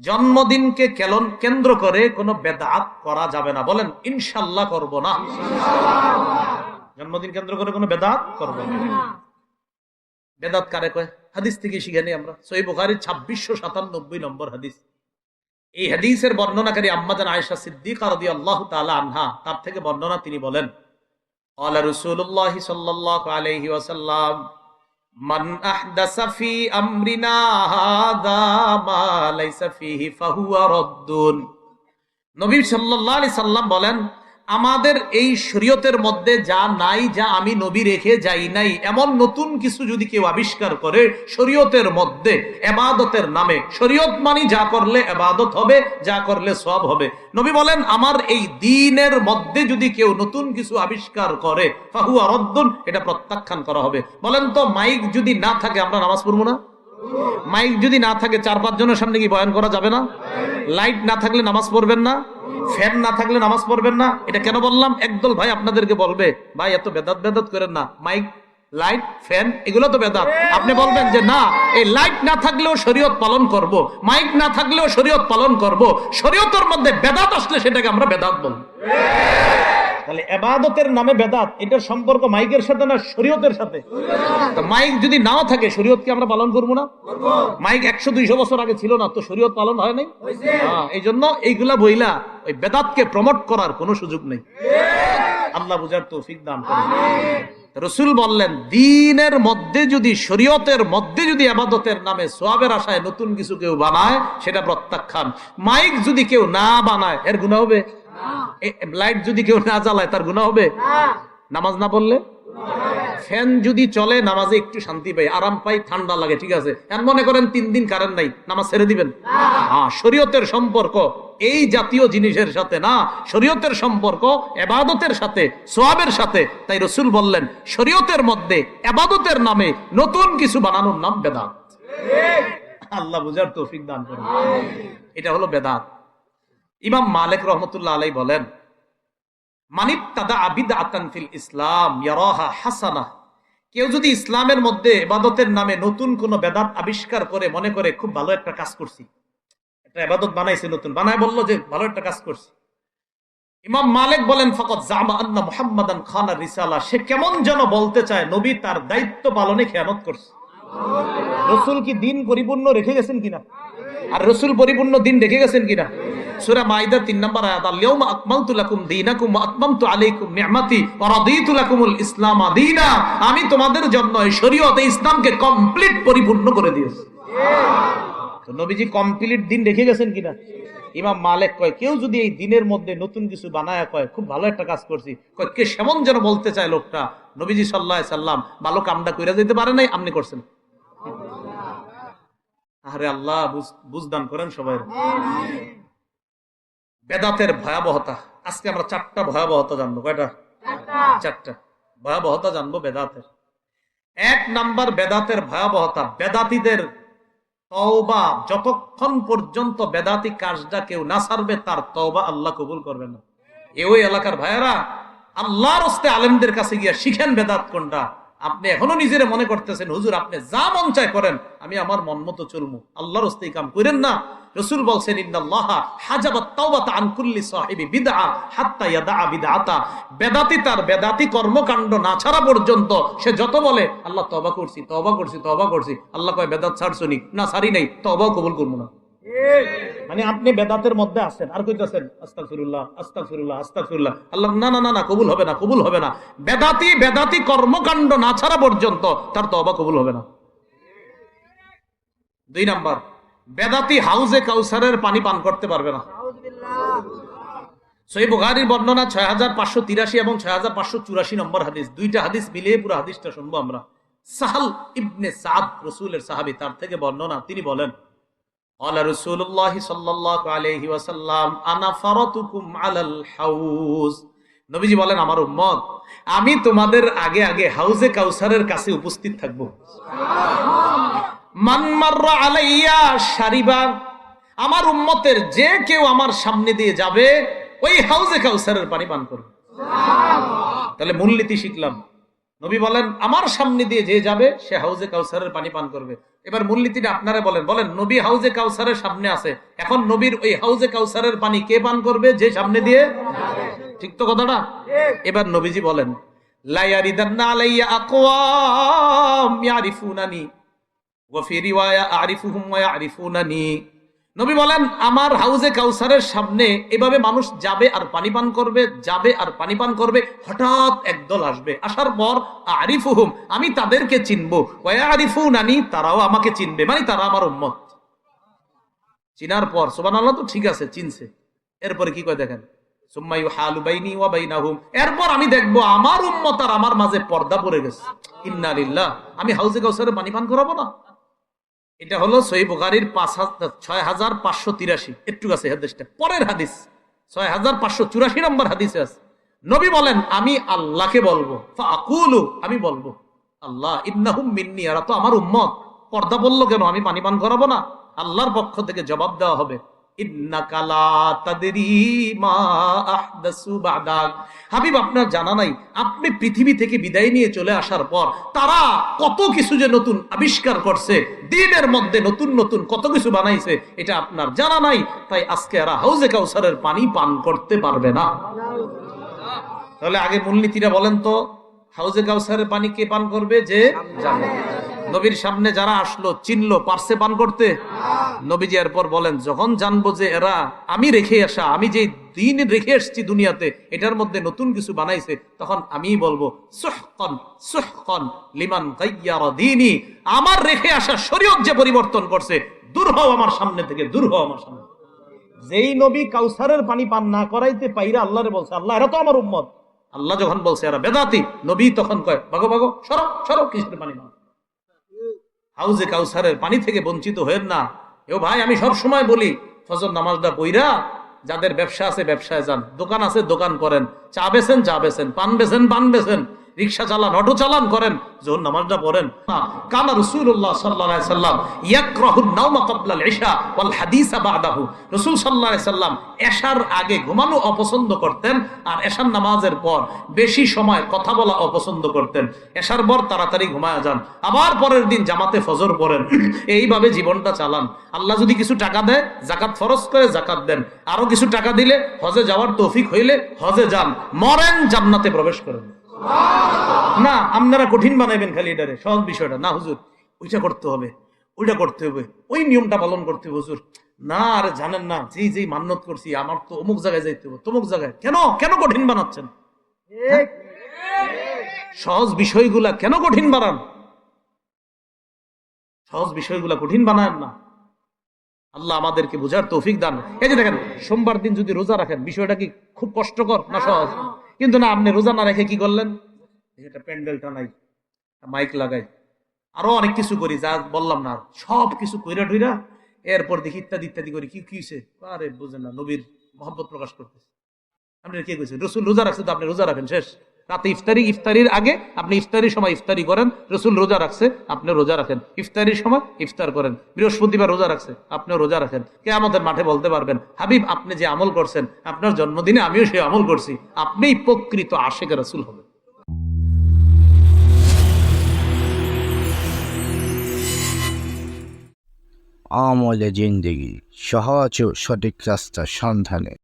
জন্মদিনকে কেলন, কেন্দ্র করে কোনো বেদাত করা যাবে না। বলেন, ইনশাল্লাহ করব না। জন্মদিন কেন্দ্র করে কোনো বেদাত করব না। বেদাত কারে কয়? হাদিস থেকে শিখে নি আমরা। সই বুখারি ছাব্বিশশো সাতানব্বই নম্বর হাদিস। এই হাদিসের বর্ণনাকারী আম্মাদান আয়েশা সিদ্দিক আরদি আল্লাহ তালা আনহা, তার থেকে বর্ণনা তিনি বলেন আল্লাহ রসুল্লাহ সাল্লাহ আলহি ওয়াসাল্লাম মান আহদাসা ফি আমরিনা হাদা মা লাইসা ফিহি ফাহুয়া রাদ্দুন। নবী সাল্লাল্লাহু আলাইহি সাল্লাম বলেন আমাদের এই শরীয়তের মধ্যে যা নাই, যা আমি নবী রেখে যাই নাই, এমন নতুন কিছু যদি কেউ আবিষ্কার করে শরীয়তের মধ্যে, এবাদতের নামে, শরীয়ত মানি যা করলে এবাদত হবে, যা করলে সব হবে। নবী বলেন, আমার এই দিনের মধ্যে যদি কেউ নতুন কিছু আবিষ্কার করে, ফাহুয়া রদ্দুন, এটা প্রত্যাখ্যান করা হবে। বলেন তো, মাইক যদি না থাকে, আমরা নামাজ পড়ব না? মাইক যদি না থাকে, চার পাঁচ জনের সামনে কি বয়ান করা যাবে না? লাইট না থাকলে নামাজ পড়বেন না? ফ্যান না থাকলে নামাজ পড়বেন না। এটা কেন বললাম? একদল ভাই আপনাদেরকে বলবে, ভাই, এত বেদাত বেদাত করেন না। মাইক, লাইট, ফ্যান, এগুলো তো বেদাত। আপনি বলবেন যে, না, এই লাইট না থাকলেও শরীয়ত পালন করব। মাইক না থাকলেও শরীয়ত পালন করব। শরীয়তের মধ্যে বেদাত আসলে সেটাকে আমরা বেদাত বলব তাহলে এবাদতের নামে বেদাত এটার সম্পর্ক মাইকের সাথে না শরীয়তের সাথে? তো মাইক যদি নাও থাকে শরীয়তকে আমরা পালন করব না? মাইক একশো দুইশো বছর আগে ছিল না তো শরীয়ত পালন হয় নাই? হ্যাঁ, এই জন্য এইগুলা বইলা ওই বেদাতকে প্রমোট করার কোনো সুযোগ নেই। আল্লাহ বুঝার তৌফিক দান রসুল বললেন দিনের মধ্যে যদি শরীয়তের মধ্যে যদি আবাদতের নামে সোয়াবের আশায় নতুন কিছু কেউ বানায় সেটা প্রত্যাখ্যান। মাইক যদি কেউ না বানায় এর গুণা হবে? লাইট যদি কেউ না জ্বালায় তার গুণা হবে? নামাজ না পড়লে? ফ্যান যদি চলে নামাজে একটু শান্তি পাই আরাম পাই ঠান্ডা লাগে ঠিক আছে? এখন মনে করেন তিন দিন কারেন্ট নাই নামাজ ছেড়ে দিবেন? হ্যাঁ শরীয়তের সম্পর্ক এই জাতীয় জিনিসের সাথে না শরীয়তের সম্পর্ক এবাদতের সাথে সোয়াবের সাথে। তাই রসুল বললেন শরীয়তের মধ্যে এবাদতের নামে নতুন কিছু বানানোর নাম বেদাত। আল্লাহ বুঝার তৌফিক দান করুন। এটা হলো বেদাত। ইমাম মালিক রহমতুল্লাহ আলাই বলেন মানিত্তাদা আবিদ আতান ফিল ইসলাম, ইয়ারাহা হাসানা। কেউ যদি ইসলামের মধ্যে এবাদতের নামে নতুন কোন বেদাত আবিষ্কার করে মনে করে, খুব ভালো একটা কাজ করছি। একটা এবাদত বানাইছে নতুন, বানায় বলল যে, ভালো একটা কাজ করছি। ইমাম মালিক বলেন ফকত জামা আন্না মুহাম্মাদান খান রিসালা। সে কেমন যেন বলতে চায়, নবী তার দায়িত্ব পালনে খেয়ানত করছে। রসুল কি দিন পরিপূর্ণ রেখে গেছেন কিনা? আর রসুল পরিপূর্ণ দিন রেখে গেছেন কিনা? সূরা মাইদা 3 নম্বর ইসলাম আমি তোমাদের জন্য শরীয়ত ইসলামকে কমপ্লিট পরিপূর্ণ করে দিয়েছি। তো নবীজি কমপ্লিট দিন রেখে গেছেন কিনা? ইমাম মালিক কয়, কেউ যদি এই দিনের মধ্যে নতুন কিছু বানায় কয়, খুব ভালো একটা কাজ করছি। কয়, কে সেমন যেন বলতে চায় লোকটা? নবীজি সাল্লাহ সাল্লাম, ভালো কামটা কইরা যেতে পারে নাই আপনি করছেন। আরে আল্লাহ বুঝদান করেন সবাই। বেদাতের ভয়াবহতা। আজকে আমরা চারটা ভয়াবহতা জানব। কয়টা? চারটা। ভয়াবহতা জানব বেদাতের। এক নাম্বার বেদাতের ভয়াবহতা বেদাতীদের তওবা যতক্ষণ পর্যন্ত বেদাতি কাজটা কেউ না সারবে তার তওবা আল্লাহ কবুল করবে না। এ ওই এলাকার ভাইয়েরা আল্লাহর হস্তে আলেমদের কাছে গিয়া শিখেন বেদাত কোনটা? আপনি এখনও নিজের মনে করতেছেন, হুজুর, আপনি যা মন চায় করেন, আমি আমার মন মতো চলবো আল্লাহর হস্তে কাম করেন না। রসুল বলছেন বেদাতি তার বেদাতি কর্মকাণ্ড না ছাড়া পর্যন্ত সে যত বলে, আল্লাহ তওবা করছি তওবা করছি তওবা করছি। আল্লাহ কয়, বেদাত ছাড়ছনি না, ছাড়ি নাই, তওবাও কবুল করব না। মানে আপনি বেদাতের মধ্যে আছেন। আর কইতেছেন আল্লাহ, না না না না, কবুল হবে না, কবুল হবে না। বেদাতি বেদাতি কর্মকাণ্ড না ছাড়া পর্যন্ত তার তওবা কবুল হবে না। দুই নাম্বার, বেদাতি হাউজে কাউসারের পানি পান করতে পারবে না। সই বুখারির বর্ণনা ছয় হাজার পাঁচশো তিরাশি এবং ছয় হাজার পাঁচশো চুরাশি নম্বর হাদিস। দুইটা হাদিস মিলিয়ে পুরো হাদিসটা শুনব আমরা। সাহাল ইবনে সাদ, রসুলের সাহাবি, তার থেকে বর্ণনা তিনি বলেন قال رسول الله صلى الله عليه وسلم انا فرطكم على الحوض নবীজি বলেন আমার উম্মত আমি তোমাদের আগে আগে হাউজে কাউসারের কাছে উপস্থিত থাকব মান মাররা আলাইয়া শারিবা আমার উম্মতের যে কেউ আমার সামনে দিয়ে যাবে ওই হাউজে কাউসারের পানি পান করবে তাহলে মূলনীতি শিখলাম নবী বলেন, আমার সামনে দিয়ে যে যাবে, সে হাউজে কাউসারের পানি পান করবে। এবার মূলনীতিটা আপনারা বলেন বলেন, নবী হাউজে কাউসারের সামনে আছে। এখন নবীর ওই হাউজে কাউসারের পানি কে পান করবে যে সামনে দিয়ে? ঠিক তো কথাটা? এবার নবীজি বলেন, লা ইয়ারিদান্না আলাইয়া নবী বলেন, আমার হাউজে কাউসারের সামনে এভাবে মানুষ যাবে আর পানি পান করবে, যাবে আর পানি পান করবে, হঠাৎ একদল আসবে। আসার পর, আরিফুহুম, আমি তাদেরকে চিনবো। ওয়া আরিফুনানি তারাও আমাকে চিনবে। মানে তারা আমার উম্মত। চিনার পর, সুবহানাল্লাহ তো ঠিক আছে, চিনছে। এরপরে কি করে দেখেন? এরপর আমি দেখব আমার উম্মত আর আমার মাঝে পর্দা পড়ে গেছে। ইন্নালিল্লাহ আমি হাউজে কাউসারে পানি পান করাবো না। এটা হলো সহি বুখারির পাঁচ হাজার ছয় হাজার পাঁচশো তিরাশি। একটু আছে হাদিসটা পরের হাদিস, ছয় হাজার পাঁচশো চুরাশি নম্বর হাদিস আছে। নবী বলেন, আমি আল্লাহকে বলব। আকুলু আমি বলব। আল্লাহ, ইন্নাহুম মিন্নি। এরা তো আমার উম্মত। পর্দা বলল কেন? আমি পানি পান করাবো না? আল্লাহর পক্ষ থেকে জবাব দেওয়া হবে। আপনি পৃথিবী থেকে বিদায় নিয়ে চলে আসার পর তারা কত কিছু যে নতুন আবিষ্কার করছে, দিনের মধ্যে নতুন নতুন কত কিছু বানাইছে, এটা আপনার জানা নাই, তাই আজকে এরা হাউজে কাউসারের পানি পান করতে পারবে না। তাহলে আগে মূলনীতিটা বলেন তো, হাউজে কাউসারের পানি কে পান করবে যে? জানে। নবীর সামনে যারা আসলো, চিনলো, পারছে পান করতে, নবীজি এরপর বলেন, যখন জানব যে এরা আমি রেখে আসা, আমি যে দিন রেখে এসছি দুনিয়াতে, এটার মধ্যে নতুন কিছু বানাইছে, তখন আমি বলব, সুহকন সুহকন লিমান গাইয়ারা দীনি, আমার রেখে আসা শরীয়ত যে পরিবর্তন করছে, দূর হও আমার সামনে থেকে, দূর হও আমার সামনে যেই নবী কাউসারের পানি পান না করাইতে পাইরা আল্লাহরে বলছে, আল্লাহ, এরা তো আমার উম্মত। আল্লাহ যখন বলছে, এরা বেদাতি, নবী তখন কয়, ভাগো ভাগো, সরো সরো কিসের পানি পান হাউজে কাউসারের পানি থেকে বঞ্চিত হয়েন না। এও ভাই, আমি সব সময় বলি, ফজর নামাজটা বইরা যাদের ব্যবসা আছে ব্যবসায় যান, দোকান আছে দোকান করেন, চা বেছেন চা বেছেন, পান বেছেন পান বেছেন। রিক্সা চালান, অটো চালান করেন যখন নামাজটা পড়েন। কানা রাসূলুল্লাহ সাল্লাল্লাহু আলাইহি সাল্লাম, ইয়াকরাহু নাওমা ক্বাবলাল ইশা ওয়াল হাদিসা বাদাহু। রাসূল আলাইহি সাল্লাম এশার আগে ঘুমানো অপছন্দ করতেন আর এশার নামাজের পর বেশি সময় কথা বলা অপছন্দ করতেন। এশার পর তাড়াতাড়ি ঘুমায়া যান। আবার পরের দিন জামাতে ফজর পড়েন। এইভাবে জীবনটা চালান। আল্লাহ যদি কিছু টাকা দেয় জাকাত ফরজ করে জাকাত দেন। আরও কিছু টাকা দিলে হজে যাওয়ার তৌফিক হইলে হজে যান। মরেন জান্নাতে প্রবেশ করেন। না, আপনারা কঠিন বানাইবেন খালি এটারে। সহজ বিষয়টা। না, হুজুর, ওইটা করতে হবে। ওইটা করতে হবে। ওই নিয়মটা পালন করতে হবে, হুজুর। না, আরে জানেন না, যেই যেই মান্যত করছি, আমার তো অমুক জায়গায় যাইতে হবে, তমুক জায়গায়। কেন? কেন কঠিন বানাচ্ছেন? হ্যাঁ? সহজ বিষয়গুলা কেন কঠিন বানান? সহজ বিষয়গুলা কঠিন বানান না। আল্লাহ আমাদেরকে বোঝার তৌফিক দান। এই যে দেখেন, সোমবার দিন যদি রোজা রাখেন, বিষয়টা কি খুব কষ্টকর না সহজ? কিন্তু না, আপনি রোজা না রেখে কি করলেন? এটা প্যান্ডেলটা নাই মাইক লাগাই, আরও অনেক কিছু করি, যা বললাম না, সব কিছু কইরা টইরা এরপর দেখি ইত্যাদি ইত্যাদি করি, কি কিছে আরে, বুঝেন না, নবীর মহব্বত প্রকাশ করতেছে। আপনি কে কইছেন? রসুল রোজা রাখছে তো আপনি রোজা রাখেন, শেষ। রাতে ইফতারি, ইফতারির আগে আপনি ইফতারির সময় ইফতারি করেন, রসুল রোজা রাখছে আপনি রোজা রাখেন। ইফতারির সময় ইফতার করেন, বৃহস্পতিবার রোজা রাখছে আপনি রোজা রাখেন। কে আমাদের মাঠে বলতে পারবেন, হাবিব আপনি যে আমল করছেন, আপনার জন্মদিনে আমিও সেই আমল করছি, আপনিই প্রকৃত আশেখ রসুল হবেন। আমলে জিন্দেগি, সহজ সঠিক রাস্তার সন্ধানে।